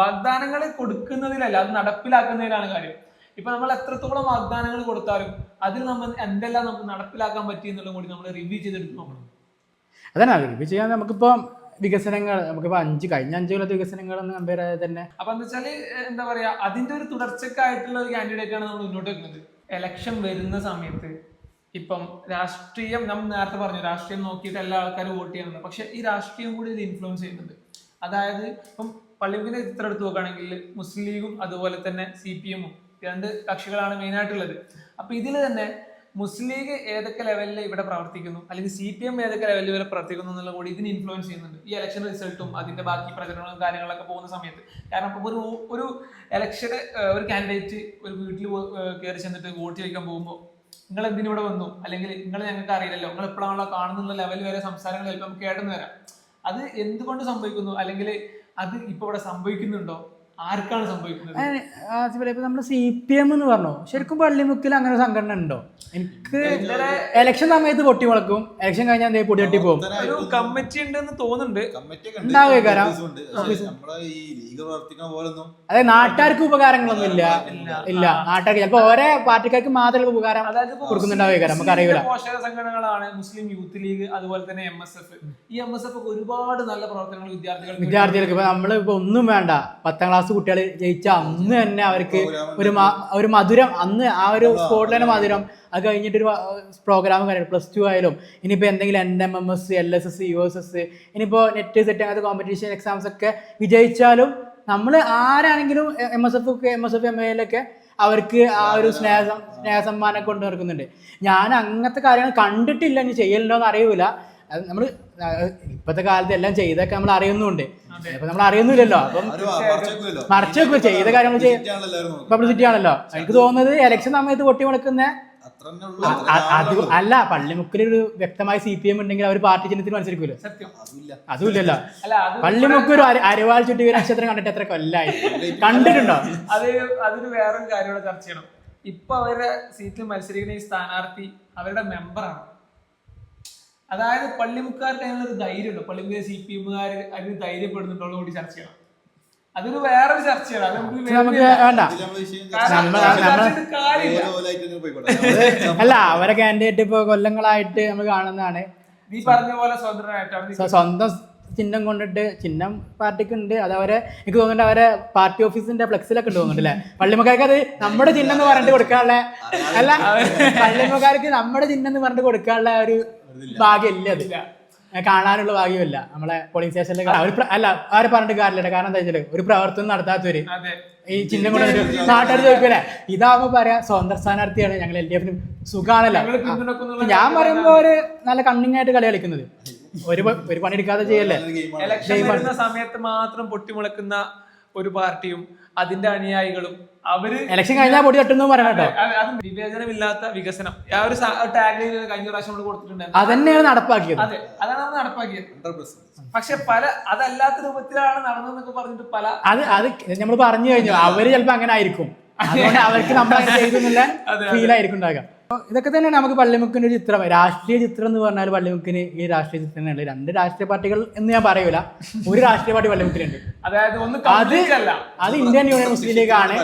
വാഗ്ദാനങ്ങൾ കൊടുക്കുന്നതിലല്ല അത് നടപ്പിലാക്കുന്നതിലാണ് കാര്യം. ഇപ്പൊ നമ്മൾ എത്രത്തോളം വാഗ്ദാനങ്ങൾ കൊടുത്താലും അതിൽ നമ്മൾ എന്തെല്ലാം നമുക്ക് നടപ്പിലാക്കാൻ പറ്റി എന്നുള്ളത് കൂടി നമ്മൾ റിവ്യൂ ചെയ്തെടുത്ത് നോക്കണം. അതന്നെ റിവ്യൂ ചെയ്യാൻ നമുക്കിപ്പോ വികസനങ്ങൾ നമുക്കിപ്പോൾ അഞ്ച് കഴിഞ്ഞ അഞ്ച് കൊല്ലത്തെ വികസനങ്ങൾ എന്ന് കമ്പയർ ആയത് തന്നെ. അപ്പൊ എന്താ വെച്ചാൽ എന്താ പറയാ അതിന്റെ ഒരു തുടർച്ചക്കായിട്ടുള്ള ഒരു കാൻഡിഡേറ്റ് ആണ് നമ്മൾ മുന്നോട്ട് വെക്കുന്നത്. എലക്ഷൻ വരുന്ന സമയത്ത് ഇപ്പം രാഷ്ട്രീയം നമ്മൾ നേരത്തെ പറഞ്ഞു രാഷ്ട്രീയം നോക്കിയിട്ട് എല്ലാ ആൾക്കാരും വോട്ട് ചെയ്യുന്നുണ്ട് പക്ഷെ ഈ രാഷ്ട്രീയം കൂടി ഇത് ഇൻഫ്ലുവൻസ് ചെയ്യുന്നുണ്ട്. അതായത് ഇപ്പം പള്ളിമുക്കിന്റെ ചിത്രം എടുത്ത് നോക്കുകയാണെങ്കിൽ മുസ്ലിം ലീഗും അതുപോലെ തന്നെ സി പി എമ്മും രണ്ട് കക്ഷികളാണ് മെയിൻ ആയിട്ടുള്ളത്. അപ്പൊ ഇതിൽ തന്നെ മുസ്ലിം ലീഗ് ഏതൊക്കെ ലെവലിൽ ഇവിടെ പ്രവർത്തിക്കുന്നു? അല്ലെങ്കിൽ സി പി എം ഏതൊക്കെ ലെവലിൽ വരെ പ്രവർത്തിക്കുന്നു എന്നുള്ള കൂടി ഇതിന് ഇൻഫ്ലുവൻസ് ചെയ്യുന്നുണ്ട്. ഈ ഇലക്ഷൻ റിസൾട്ടും അതിന്റെ ബാക്കി പ്രചരണങ്ങളും കാര്യങ്ങളൊക്കെ പോകുന്ന സമയത്ത്. കാരണം ഇപ്പൊ ഒരു ഒരു ഇലക്ഷന് ഒരു കാൻഡിഡേറ്റ് ഒരു വീട്ടിൽ കയറി ചെന്നിട്ട് വോട്ട് ചോദിക്കാൻ പോകുമ്പോൾ നിങ്ങൾ എന്തിനു ഇവിടെ വന്നു? അല്ലെങ്കിൽ നിങ്ങൾ ഞങ്ങൾക്ക് അറിയില്ലല്ലോ. നിങ്ങൾ എപ്പോഴാണല്ലോ കാണുന്നുള്ള ലെവൽ വരെ സംസാരങ്ങൾ ചിലപ്പോൾ നമുക്ക് കേട്ടെന്ന് വരാം. അത് എന്തുകൊണ്ട് സംഭവിക്കുന്നു? അല്ലെങ്കിൽ അത് ഇപ്പൊ ഇവിടെ സംഭവിക്കുന്നുണ്ടോ? ആർക്കാണ് സംഭവിക്കുന്നത്? ഇപ്പൊ നമ്മൾ സി പി എം എന്ന് പറഞ്ഞു? ശരിക്കും പള്ളിമുക്കിൽ അങ്ങനെ സംഘടന ഉണ്ടോ? എനിക്ക് എലക്ഷൻ സമയത്ത് പൊട്ടി മുളക്കും. എലക്ഷൻ കഴിഞ്ഞാൽ എന്തേ പൊടി തട്ടി പോകും. ഒരു കമ്മിറ്റി ഉണ്ടെന്ന് തോന്നുന്നുണ്ട്. അതായത് നാട്ടുകാർക്ക് ഉപകാരങ്ങളൊന്നും ഇല്ല. ഇല്ല. നാട്ടുകാർക്ക് ചിലപ്പോ ഓരോ പാർട്ടിക്കാർക്ക് മാത്രമേ ഉപകാരം അതായത് ഇപ്പോ കൊടുക്കുന്നുണ്ടാവുക കാരണം നമുക്ക് അറിയില്ല പോഷക സംഘടനകളാണ് മുസ്ലിം യൂത്ത് ലീഗ് അതുപോലെ തന്നെ എം എസ് എഫ് ഈ എം എസ് എഫ് ഒരുപാട് നല്ല പ്രവർത്തനങ്ങൾ വിദ്യാർത്ഥികൾ വിദ്യാർത്ഥികൾക്ക് ഇപ്പൊ നമ്മൾ ഇപ്പൊ ഒന്നും വേണ്ട. പത്താം ക്ലാസ് കുട്ടികൾ ജയിച്ച അന്ന് തന്നെ അവർക്ക് ഒരു ഒരു മധുരം. അന്ന് ആ ഒരു സ്പോട്ടിലെ തന്നെ മധുരം. അത് കഴിഞ്ഞിട്ട് ഒരു പ്രോഗ്രാം കാര്യം പ്ലസ് ടു ആയാലും. ഇനിയിപ്പോൾ എന്തെങ്കിലും N M M S L S S U S S ഇനിയിപ്പോൾ നെറ്റ് സെറ്റ് അങ്ങനത്തെ കോമ്പറ്റീഷൻ എക്സാംസ് ഒക്കെ വിജയിച്ചാലും നമ്മൾ ആരാണെങ്കിലും M S F M S F M എയിലൊക്കെ അവർക്ക് ആ ഒരു സ്നേഹ സ്നേഹസമ്മാനം കൊണ്ട് നടക്കുന്നുണ്ട്. ഞാൻ അങ്ങനത്തെ കാര്യങ്ങൾ കണ്ടിട്ടില്ല ഇനി ചെയ്യലുണ്ടോ എന്ന് അറിയൂല. അത് നമ്മൾ ഇപ്പത്തെ കാലത്ത് എല്ലാം ചെയ്തൊക്കെ നമ്മൾ അറിയുന്നുണ്ട്. അപ്പൊ നമ്മൾ അറിയുന്നില്ലല്ലോ. അപ്പം. മറച്ചു വെക്കുക ചെയ്ത കാര്യങ്ങൾ. പബ്ലിസിറ്റി ആണല്ലോ എനിക്ക് തോന്നുന്നത് ഇലക്ഷൻ സമയത്ത് പൊട്ടി മുളക്കുന്ന അത് അല്ല പള്ളിമുക്കിൽ ഒരു വ്യക്തമായ സി പി എം ഉണ്ടെങ്കിൽ അവർ പാർട്ടി ചിഹ്നത്തിന് മത്സരിക്കൂലോ? സത്യം. അതുമില്ല. അതുമില്ലല്ലോ. പള്ളിമുക്ക് ഒരു അര- അരിവാൾ ചുറ്റി ഒരു നക്ഷത്രം കണ്ടിട്ട് എത്ര കൊല്ലായി. കണ്ടിട്ടുണ്ടോ? അത് അതൊരു വേറൊരു കാര്യം ചർച്ച ചെയ്യണം. ഇപ്പൊ അവരുടെ സീറ്റിൽ മത്സരിക്കുന്ന ഈ സ്ഥാനാർത്ഥി അവരുടെ മെമ്പറാണ് അതായത് പള്ളിമുക്കാർക്ക് ധൈര്യമുണ്ട്. ധൈര്യമുണ്ടോ പള്ളിമുക്ക് സി പി എമ്മുകാർ അതിന് ധൈര്യപ്പെടുന്നുണ്ടോ കൂടി ചർച്ച ചെയ്യണം. അതൊരു വേറൊരു ചർച്ചയാണ്. നമുക്ക് വേണ്ട. അല്ല അവരെ കാൻഡിഡേറ്റ് ഇപ്പൊ കൊല്ലങ്ങളായിട്ട് നമ്മൾ കാണുന്നതാണ്. നീ പറഞ്ഞ പോലെ സ്വതന്ത്രനായിട്ടാണ് സ്വ- സ്വന്തം ചിഹ്നം കൊണ്ടിട്ട് ചിഹ്നം പാർട്ടിക്ക് ഉണ്ട് അത് അവരെ എനിക്ക് തോന്നുന്നുണ്ട് അവരെ പാർട്ടി ഓഫീസിന്റെ ഫ്ലെക്സിലൊക്കെ ഉണ്ട് തോന്നുന്നുണ്ട് അല്ലേ? പള്ളിമുക്കാർക്ക് അത് നമ്മുടെ ചിഹ്നം എന്ന് പറഞ്ഞിട്ട് കൊടുക്കാനുള്ള അല്ല പള്ളിമുക്കാർക്ക് നമ്മുടെ ചിഹ്നം എന്ന് പറഞ്ഞിട്ട് കൊടുക്കാനുള്ള ഒരു ഭാഗ്യം ഇല്ല അത്. കാണാനുള്ള ഭാഗ്യമില്ല. നമ്മളെ പോളിംഗ് സ്റ്റേഷനിൽ അല്ല ആരെ പറഞ്ഞിട്ട് കാര്യമില്ല. കാരണം എന്താ വെച്ചാൽ ഒരു പ്രവർത്തനം നടത്താത്തവര് ഈ ചിഹ്നം കൊണ്ട് നാട്ടുകാർ ചോദിക്കൂലേ? ഇതാവുമ്പോ പറയാ സ്വന്തം സ്ഥാനാർത്ഥിയാണ്. ഞങ്ങൾ എൽ ഡി എഫിന് സുഖാണല്ലോ. ഞാൻ പറയുമ്പോ ഒരു നല്ല കണ്ണിങ് ആയിട്ട് കളി കളിക്കുന്നത്. ഒരു പണി ഒരു പണിയെടുക്കാതെ ചെയ്യല്ലേ? സമയത്ത് മാത്രം പൊട്ടിമുളക്കുന്ന ഒരു പാർട്ടിയും അതിന്റെ അനുയായികളും അവർ ഇലക്ഷൻ കഴിഞ്ഞാൽ പൊടി തട്ടുന്നു പറയണം അത് വിവേചനമില്ലാത്ത വികസനം. ആ ഒരു ടാഗ് ലൈൻ കഴിഞ്ഞ പ്രാവശ്യം നമ്മൾ കൊടുത്തിട്ടുണ്ടായിരുന്നു അതന്നെയാണ് നടപ്പാക്കിയത്. അതെ അതാണ് നമ്മൾ നടപ്പാക്കിയത്. 100%. പക്ഷെ പല അതല്ലാത്ത രൂപത്തിലാണ് നടന്നതെന്നൊക്കെ പറഞ്ഞിട്ട് പല അത് അത് നമ്മൾ പറഞ്ഞു കഴിഞ്ഞു അവർ ചിലപ്പോ അങ്ങനെ ആയിരിക്കും. അതുകൊണ്ട് അവർക്ക് നമ്മൾ ഫീൽ ആയിരിക്കും ഉണ്ടാകുക അപ്പൊ ഇതൊക്കെ തന്നെയാണ് നമുക്ക് പള്ളിമുക്കിന്റെ ഒരു ചിത്രം. രാഷ്ട്രീയ ചിത്രം എന്ന് പറഞ്ഞാൽ പള്ളിമുക്കിന് ഈ രാഷ്ട്രീയ ചിത്രങ്ങളുണ്ട് രണ്ട് രാഷ്ട്രീയ പാർട്ടികൾ എന്ന് ഞാൻ പറയൂല. ഒരു രാഷ്ട്രീയ പാർട്ടി പള്ളിമുക്കിലുണ്ട്. അതായത് ഒന്ന് അത് അല്ല അത് ഇന്ത്യൻ യൂണിയൻ മുസ്ലിം ലീഗ് ആണ്.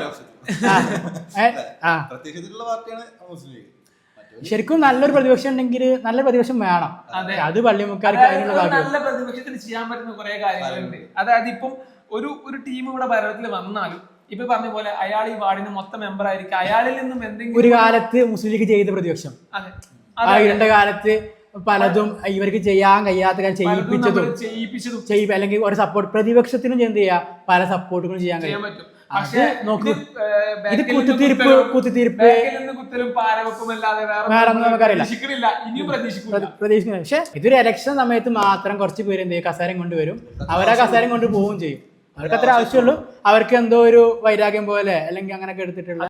ശരിക്കും നല്ലൊരു പ്രതിപക്ഷം ഉണ്ടെങ്കിൽ നല്ല പ്രതിപക്ഷം വേണം. അതെ. അത് പള്ളിമുക്കാർക്ക് അതിനുള്ള നല്ല പ്രതിപക്ഷത്തിന് ചെയ്യാൻ പറ്റുന്ന കുറെ കാര്യങ്ങളുണ്ട്. അതായത് ഇപ്പം ഒരു ഒരു ടീം ഇവിടെ ഭരണത്തിൽ വന്നാലും ഇപ്പൊ പറഞ്ഞ പോലെ അയാൾ ഈ വാർഡിന് മൊത്തം മെമ്പർ ആയിരിക്കും. അയാളിൽ നിന്നും എന്തെങ്കിലും ഒരു കാലത്ത് മുസ്ലിം ലീഗ് ചെയ്ത പ്രതിപക്ഷം. അതെ. ആ ഇരുണ്ട കാലത്ത് പലതും ഇവർക്ക് ചെയ്യാൻ കഴിയാത്ത കാര്യം ചെയ്യിപ്പിച്ചതും ചെയ്യിപ്പിച്ചതും. ചെയ്യിപ്പ അല്ലെങ്കിൽ ഒരു സപ്പോർട്ട് പ്രതിപക്ഷത്തിനും എന്ത് ചെയ്യാം? പല സപ്പോർട്ടുകളും ചെയ്യാൻ കഴിയും. അത് പക്ഷേ നോക്കൂ. ഇത്, വേറെ ഒന്നും നമുക്കറിയില്ല. പ്രതീക്ഷിക്കുന്നത് പക്ഷെ ഇതൊരു ഇലക്ഷൻ സമയത്ത് മാത്രം കുറച്ച് പേര് എന്ത് ചെയ്യും? കസാരം കൊണ്ടുവരും. അവരാ കസാരം കൊണ്ട് പോവുകയും ചെയ്യും. അവർക്ക് അത്ര ആവശ്യമുള്ളൂ. അവർക്ക് എന്തോ ഒരു വൈരാഗ്യം പോലെ അല്ലെങ്കിൽ അങ്ങനെയൊക്കെ എടുത്തിട്ടുള്ള